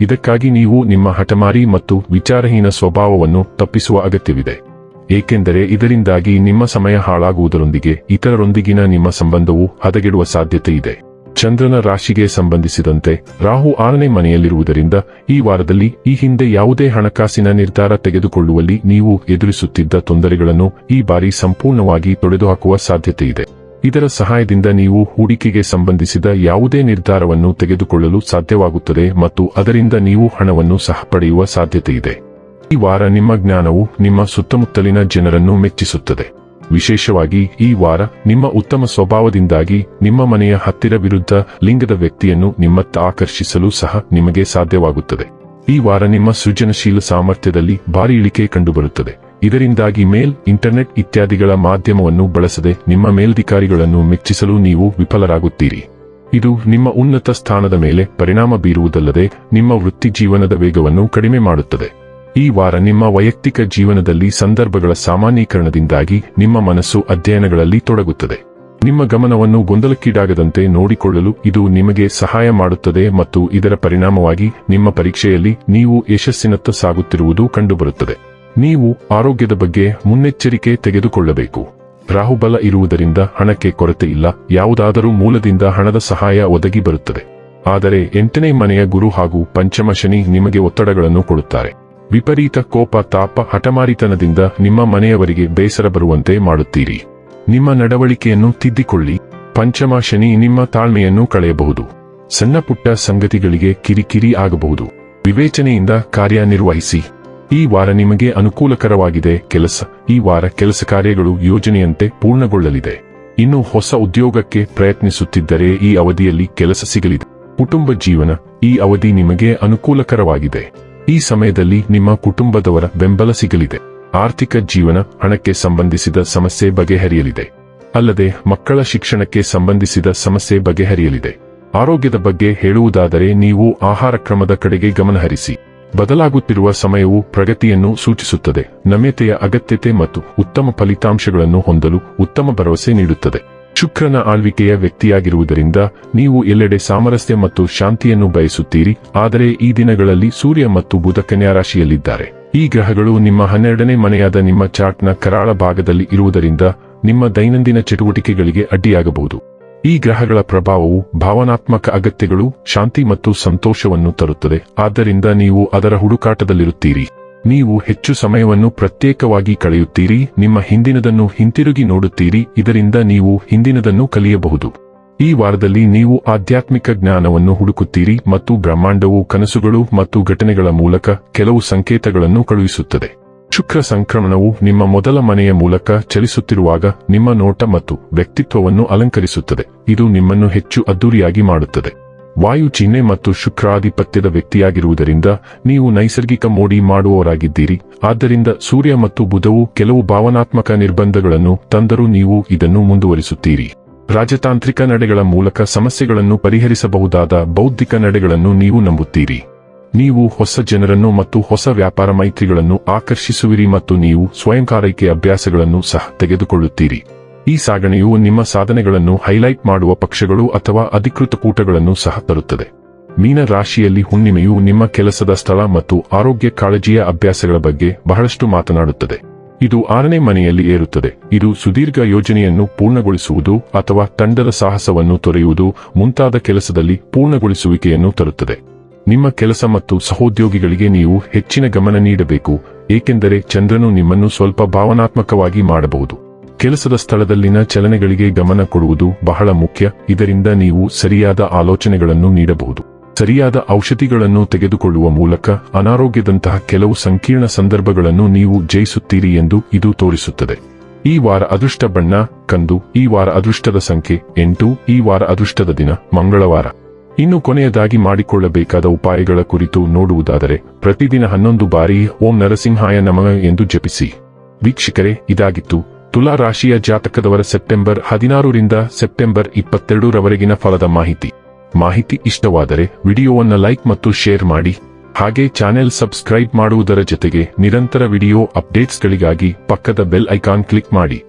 ಇದಕ್ಕಾಗಿ ನೀವು ನಿಮ್ಮ ಹಠಮಾರಿ ಮತ್ತು ವಿಚಾರಹೀನ ಸ್ವಭಾವವನ್ನು ತಪ್ಪಿಸುವ ಅಗತ್ಯವಿದೆ. ಏಕೆಂದರೆ ಇದರಿಂದಾಗಿ ನಿಮ್ಮ ಸಮಯ ಹಾಳಾಗುವುದರೊಂದಿಗೆ ಇತರರೊಂದಿಗಿನ ನಿಮ್ಮ ಸಂಬಂಧವು ಹದಗೆಡುವ ಸಾಧ್ಯತೆ ಇದೆ. ಚಂದ್ರನ ರಾಶಿಗೆ ಸಂಬಂಧಿಸಿದಂತೆ ರಾಹು ಆರನೇ ಮನೆಯಲ್ಲಿರುವುದರಿಂದ ಈ ವಾರದಲ್ಲಿ ಈ ಹಿಂದೆ ಯಾವುದೇ ಹಣಕಾಸಿನ ನಿರ್ಧಾರ ತೆಗೆದುಕೊಳ್ಳುವಲ್ಲಿ ನೀವು ಎದುರಿಸುತ್ತಿದ್ದ ತೊಂದರೆಗಳನ್ನು ಈ ಬಾರಿ ಸಂಪೂರ್ಣವಾಗಿ ತೊಡೆದುಹಾಕುವ ಸಾಧ್ಯತೆ ಇದೆ ಇದರ ಸಹಾಯದಿಂದ ನೀವು ಹೂಡಿಕೆಗೆ ಸಂಬಂಧಿಸಿದ ಯಾವುದೇ ನಿರ್ಧಾರವನ್ನು ತೆಗೆದುಕೊಳ್ಳಲು ಸಾಧ್ಯವಾಗುತ್ತದೆ ಮತ್ತು ಅದರಿಂದ ನೀವು ಹಣವನ್ನು ಸಹ ಪಡೆಯುವ ಸಾಧ್ಯತೆಯಿದೆ. ಈ ವಾರ ನಿಮ್ಮ ಜ್ಞಾನವು ನಿಮ್ಮ ಸುತ್ತಮುತ್ತಲಿನ ಜನರನ್ನು ಮೆಚ್ಚಿಸುತ್ತದೆ. ವಿಶೇಷವಾಗಿ ಈ ವಾರ ನಿಮ್ಮ ಉತ್ತಮ ಸ್ವಭಾವದಿಂದಾಗಿ ನಿಮ್ಮ ಮನೆಯ ಹತ್ತಿರ ವಿರುದ್ಧ ಲಿಂಗದ ವ್ಯಕ್ತಿಯನ್ನು ನಿಮ್ಮತ್ತ ಆಕರ್ಷಿಸಲು ಸಹ ನಿಮಗೆ ಸಾಧ್ಯವಾಗುತ್ತದೆ. ಈ ವಾರ ನಿಮ್ಮ ಸೃಜನಶೀಲ ಸಾಮರ್ಥ್ಯದಲ್ಲಿ ಭಾರಿ ಇಳಿಕೆ ಕಂಡುಬರುತ್ತದೆ. ಇದರಿಂದಾಗಿ ಮೇಲ್, ಇಂಟರ್ನೆಟ್ ಇತ್ಯಾದಿಗಳ ಮಾಧ್ಯಮವನ್ನು ಬಳಸದೆ ನಿಮ್ಮ ಮೇಲ್ಧಿಕಾರಿಗಳನ್ನು ಮೆಚ್ಚಿಸಲು ನೀವು ವಿಫಲರಾಗುತ್ತೀರಿ. ಇದು ನಿಮ್ಮ ಉನ್ನತ ಸ್ಥಾನದ ಮೇಲೆ ಪರಿಣಾಮ ಬೀರುವುದಲ್ಲದೆ ನಿಮ್ಮ ವೃತ್ತಿ ಜೀವನದ ವೇಗವನ್ನು ಕಡಿಮೆ ಮಾಡುತ್ತದೆ. ಈ ವಾರ ನಿಮ್ಮ ವೈಯಕ್ತಿಕ ಜೀವನದಲ್ಲಿ ಸಂದರ್ಭಗಳ ಸಾಮಾನ್ಯೀಕರಣದಿಂದಾಗಿ ನಿಮ್ಮ ಮನಸ್ಸು ಅಧ್ಯಯನಗಳಲ್ಲಿ ತೊಡಗುತ್ತದೆ. ನಿಮ್ಮ ಗಮನವನ್ನು ಗೊಂದಲಕ್ಕೀಡಾಗದಂತೆ ನೋಡಿಕೊಳ್ಳಲು ಇದು ನಿಮಗೆ ಸಹಾಯ ಮಾಡುತ್ತದೆ ಮತ್ತು ಇದರ ಪರಿಣಾಮವಾಗಿ ನಿಮ್ಮ ಪರೀಕ್ಷೆಯಲ್ಲಿ ನೀವು ಯಶಸ್ಸಿನತ್ತ ಸಾಗುತ್ತಿರುವುದು ಕಂಡುಬರುತ್ತದೆ. ನೀವು ಆರೋಗ್ಯದ ಬಗ್ಗೆ ಮುನ್ನೆಚ್ಚರಿಕೆ ತೆಗೆದುಕೊಳ್ಳಬೇಕು. ರಾಹುಬಲ ಇರುವುದರಿಂದ ಹಣಕ್ಕೆ ಕೊರತೆ ಇಲ್ಲ, ಯಾವುದಾದರೂ ಮೂಲದಿಂದ ಹಣದ ಸಹಾಯ ಒದಗಿ ಬರುತ್ತದೆ. ಆದರೆ ಎಂಟನೇ ಮನೆಯ ಗುರು ಹಾಗೂ ಪಂಚಮ ಶನಿ ನಿಮಗೆ ಒತ್ತಡಗಳನ್ನು ಕೊಡುತ್ತಾರೆ. ವಿಪರೀತ ಕೋಪ, ತಾಪ, ಹಠಮಾರಿತನದಿಂದ ನಿಮ್ಮ ಮನೆಯವರಿಗೆ ಬೇಸರ ಬರುವಂತೆ ಮಾಡುತ್ತೀರಿ. ನಿಮ್ಮ ನಡವಳಿಕೆಯನ್ನು ತಿದ್ದಿಕೊಳ್ಳಿ. ಪಂಚಮ ಶನಿ ನಿಮ್ಮ ತಾಳ್ಮೆಯನ್ನು ಕಳೆಯಬಹುದು. ಸಣ್ಣ ಪುಟ್ಟ ಸಂಗತಿಗಳಿಗೆ ಕಿರಿಕಿರಿ ಆಗಬಹುದು. ವಿವೇಚನೆಯಿಂದ ಕಾರ್ಯನಿರ್ವಹಿಸಿ. ಈ ವಾರ ನಿಮಗೆ ಅನುಕೂಲಕರವಾಗಿದೆ ಕೆಲಸ. ಈ ವಾರ ಕೆಲಸ ಕಾರ್ಯಗಳು ಯೋಜನೆಯಂತೆ ಪೂರ್ಣಗೊಳ್ಳಲಿದೆ. ಇನ್ನು ಹೊಸ ಉದ್ಯೋಗಕ್ಕೆ ಪ್ರಯತ್ನಿಸುತ್ತಿದ್ದರೆ ಈ ಅವಧಿಯಲ್ಲಿ ಕೆಲಸ ಸಿಗಲಿದೆ. ಕುಟುಂಬ ಜೀವನ ಈ ಅವಧಿ ನಿಮಗೆ ಅನುಕೂಲಕರವಾಗಿದೆ. ಈ ಸಮಯದಲ್ಲಿ ನಿಮ್ಮ ಕುಟುಂಬದವರ ಬೆಂಬಲ ಸಿಗಲಿದೆ. ಆರ್ಥಿಕ ಜೀವನ ಹಣಕ್ಕೆ ಸಂಬಂಧಿಸಿದ ಸಮಸ್ಯೆ ಬಗೆಹರಿಯಲಿದೆ. ಅಲ್ಲದೆ ಮಕ್ಕಳ ಶಿಕ್ಷಣಕ್ಕೆ ಸಂಬಂಧಿಸಿದ ಸಮಸ್ಯೆ ಬಗೆಹರಿಯಲಿದೆ. ಆರೋಗ್ಯದ ಬಗ್ಗೆ ಹೇಳುವುದಾದರೆ ನೀವು ಆಹಾರ ಕ್ರಮದ ಕಡೆಗೆ ಗಮನಹರಿಸಿ. ಬದಲಾಗುತ್ತಿರುವ ಸಮಯವು ಪ್ರಗತಿಯನ್ನು ಸೂಚಿಸುತ್ತದೆ. ನಮ್ಯತೆಯ ಅಗತ್ಯತೆ ಮತ್ತು ಉತ್ತಮ ಫಲಿತಾಂಶಗಳನ್ನು ಹೊಂದಲು ಉತ್ತಮ ಭರವಸೆ ನೀಡುತ್ತದೆ. ಶುಕ್ರನ ಆಳ್ವಿಕೆಯ ವ್ಯಕ್ತಿಯಾಗಿರುವುದರಿಂದ ನೀವು ಎಲ್ಲೆಡೆ ಸಾಮರಸ್ಯ ಮತ್ತು ಶಾಂತಿಯನ್ನು ಬಯಸುತ್ತೀರಿ. ಆದರೆ ಈ ದಿನಗಳಲ್ಲಿ ಸೂರ್ಯ ಮತ್ತು ಬುಧ ರಾಶಿಯಲ್ಲಿದ್ದಾರೆ ಈ ಗ್ರಹಗಳು ನಿಮ್ಮ ಹನ್ನೆರಡನೇ ಮನೆಯಾದ ನಿಮ್ಮ ಚಾರ್ಟ್ನ ಕರಾಳ ಭಾಗದಲ್ಲಿ ಇರುವುದರಿಂದ ನಿಮ್ಮ ದೈನಂದಿನ ಚಟುವಟಿಕೆಗಳಿಗೆ ಅಡ್ಡಿಯಾಗಬಹುದು. ಈ ಗ್ರಹಗಳ ಪ್ರಭಾವವು ಭಾವನಾತ್ಮಕ ಅಗತ್ಯಗಳು, ಶಾಂತಿ ಮತ್ತು ಸಂತೋಷವನ್ನು ತರುತ್ತದೆ. ಆದ್ದರಿಂದ ನೀವು ಅದರ ಹುಡುಕಾಟದಲ್ಲಿರುತ್ತೀರಿ. ನೀವು ಹೆಚ್ಚು ಸಮಯವನ್ನು ಪ್ರತ್ಯೇಕವಾಗಿ ಕಳೆಯುತ್ತೀರಿ, ನಿಮ್ಮ ಹಿಂದಿನದನ್ನು ಹಿಂತಿರುಗಿ ನೋಡುತ್ತೀರಿ, ಇದರಿಂದ ನೀವು ಹಿಂದಿನದನ್ನು ಕಲಿಯಬಹುದು. ಈ ವಾರದಲ್ಲಿ ನೀವು ಆಧ್ಯಾತ್ಮಿಕ ಜ್ಞಾನವನ್ನು ಹುಡುಕುತ್ತೀರಿ ಮತ್ತು ಬ್ರಹ್ಮಾಂಡವು ಕನಸುಗಳು ಮತ್ತು ಘಟನೆಗಳ ಮೂಲಕ ಕೆಲವು ಸಂಕೇತಗಳನ್ನು ಕಳುಹಿಸುತ್ತದೆ. ಶುಕ್ರ ಸಂಕ್ರಮಣವು ನಿಮ್ಮ ಮೊದಲ ಮನೆಯ ಮೂಲಕ ಚಲಿಸುತ್ತಿರುವಾಗ ನಿಮ್ಮ ನೋಟ ಮತ್ತು ವ್ಯಕ್ತಿತ್ವವನ್ನು ಅಲಂಕರಿಸುತ್ತದೆ. ಇದು ನಿಮ್ಮನ್ನು ಹೆಚ್ಚು ಅದ್ದೂರಿಯಾಗಿ ಮಾಡುತ್ತದೆ. ವಾಯು ಚಿಹ್ನೆ ಮತ್ತು ಶುಕ್ರಾಧಿಪತ್ಯದ ವ್ಯಕ್ತಿಯಾಗಿರುವುದರಿಂದ ನೀವು ನೈಸರ್ಗಿಕ ಮೋಡಿ ಮಾಡುವವರಾಗಿದ್ದೀರಿ. ಆದ್ದರಿಂದ ಸೂರ್ಯ ಮತ್ತು ಬುಧವು ಕೆಲವು ಭಾವನಾತ್ಮಕ ನಿರ್ಬಂಧಗಳನ್ನು ತಂದರೂ ನೀವು ಇದನ್ನು ಮುಂದುವರಿಸುತ್ತೀರಿ. ರಾಜತಾಂತ್ರಿಕ ನಡೆಗಳ ಮೂಲಕ ಸಮಸ್ಯೆಗಳನ್ನು ಪರಿಹರಿಸಬಹುದಾದ ಬೌದ್ಧಿಕ ನಡೆಗಳನ್ನು ನೀವು ನಂಬುತ್ತೀರಿ. ನೀವು ಹೊಸ ಜನರನ್ನು ಮತ್ತು ಹೊಸ ವ್ಯಾಪಾರ ಮೈತ್ರಿಗಳನ್ನು ಆಕರ್ಷಿಸುವಿರಿ ಮತ್ತು ನೀವು ಸ್ವಯಂಕಾರೈಕೆ ಅಭ್ಯಾಸಗಳನ್ನು ಸಹ ತೆಗೆದುಕೊಳ್ಳುತ್ತೀರಿ. ಈ ಸಾಗಣೆಯು ನಿಮ್ಮ ಸಾಧನೆಗಳನ್ನು ಹೈಲೈಟ್ ಮಾಡುವ ಪಕ್ಷಗಳು ಅಥವಾ ಅಧಿಕೃತ ಕೂಟಗಳನ್ನು ಸಹ ತರುತ್ತದೆ. ಮೀನ ರಾಶಿಯಲ್ಲಿ ಹುಣ್ಣಿಮೆಯು ನಿಮ್ಮ ಕೆಲಸದ ಸ್ಥಳ ಮತ್ತು ಆರೋಗ್ಯ ಕಾಳಜಿಯ ಅಭ್ಯಾಸಗಳ ಬಗ್ಗೆ ಬಹಳಷ್ಟು ಮಾತನಾಡುತ್ತದೆ. ಇದು ಆರನೇ ಮನೆಯಲ್ಲಿ ಏರುತ್ತದೆ. ಇದು ಸುದೀರ್ಘ ಯೋಜನೆಯನ್ನು ಪೂರ್ಣಗೊಳಿಸುವುದು ಅಥವಾ ತಂಡದ ಸಾಹಸವನ್ನು ತೊರೆಯುವುದು ಮುಂತಾದ ಕೆಲಸದಲ್ಲಿ ಪೂರ್ಣಗೊಳಿಸುವಿಕೆಯನ್ನು ತರುತ್ತದೆ. ನಿಮ್ಮ ಕೆಲಸ ಮತ್ತು ಸಹೋದ್ಯೋಗಿಗಳಿಗೆ ನೀವು ಹೆಚ್ಚಿನ ಗಮನ ನೀಡಬೇಕು, ಏಕೆಂದರೆ ಚಂದ್ರನು ನಿಮ್ಮನ್ನು ಸ್ವಲ್ಪ ಭಾವನಾತ್ಮಕವಾಗಿ ಮಾಡಬಹುದು. ಕೆಲಸದ ಸ್ಥಳದಲ್ಲಿನ ಚಲನೆಗಳಿಗೆ ಗಮನ ಕೊಡುವುದು ಬಹಳ ಮುಖ್ಯ, ಇದರಿಂದ ನೀವು ಸರಿಯಾದ ಆಲೋಚನೆಗಳನ್ನು ನೀಡಬಹುದು. ಸರಿಯಾದ ಔಷಧಿಗಳನ್ನು ತೆಗೆದುಕೊಳ್ಳುವ ಮೂಲಕ ಅನಾರೋಗ್ಯದಂತಹ ಕೆಲವು ಸಂಕೀರ್ಣ ಸಂದರ್ಭಗಳನ್ನು ನೀವು ಜಯಿಸುತ್ತೀರಿ ಎಂದು ಇದು ತೋರಿಸುತ್ತದೆ. ಈ ವಾರ ಅದೃಷ್ಟ ಬಣ್ಣ, ಕಂದು, ಈ ವಾರ ಅದೃಷ್ಟದ ಸಂಖ್ಯೆ ಎಂಟು, ಈ ವಾರ ಅದೃಷ್ಟದ ದಿನ, ಮಂಗಳವಾರ. ಇನ್ನು ಕೊನೆಯದಾಗಿ ಮಾಡಿಕೊಳ್ಳಬೇಕಾದ ಉಪಾಯಗಳ ಕುರಿತು ನೋಡುವುದಾದರೆ, ಪ್ರತಿದಿನ ಹನ್ನೊಂದು ಬಾರಿ ಓಂ ನರಸಿಂಹಾಯ ನಮಃ ಎಂದು ಜಪಿಸಿ. ವೀಕ್ಷಕರೇ, ಇದಾಗಿತ್ತು. ತುಲಾ ರಾಶಿಯ ಜಾತಕದವರ ಸೆಪ್ಟೆಂಬರ್ ಹದಿನಾರರಿಂದ ಸೆಪ್ಟೆಂಬರ್ ಇಪ್ಪತ್ತೆರಡರವರೆಗಿನ ಫಲದ ಮಾಹಿತಿ. ಮಾಹಿತಿ ಇಷ್ಟವಾದರೆ ವಿಡಿಯೋವನ್ನು ಲೈಕ್ ಮತ್ತು ಶೇರ್ ಮಾಡಿ. ಹಾಗೆ ಚಾನೆಲ್ ಸಬ್ಸ್ಕ್ರೈಬ್ ಮಾಡುವುದರ ಜೊತೆಗೆ ನಿರಂತರ ವಿಡಿಯೋ ಅಪ್ಡೇಟ್ಸ್ಗಳಿಗಾಗಿ ಪಕ್ಕದ ಬೆಲ್ ಐಕಾನ್ ಕ್ಲಿಕ್ ಮಾಡಿ.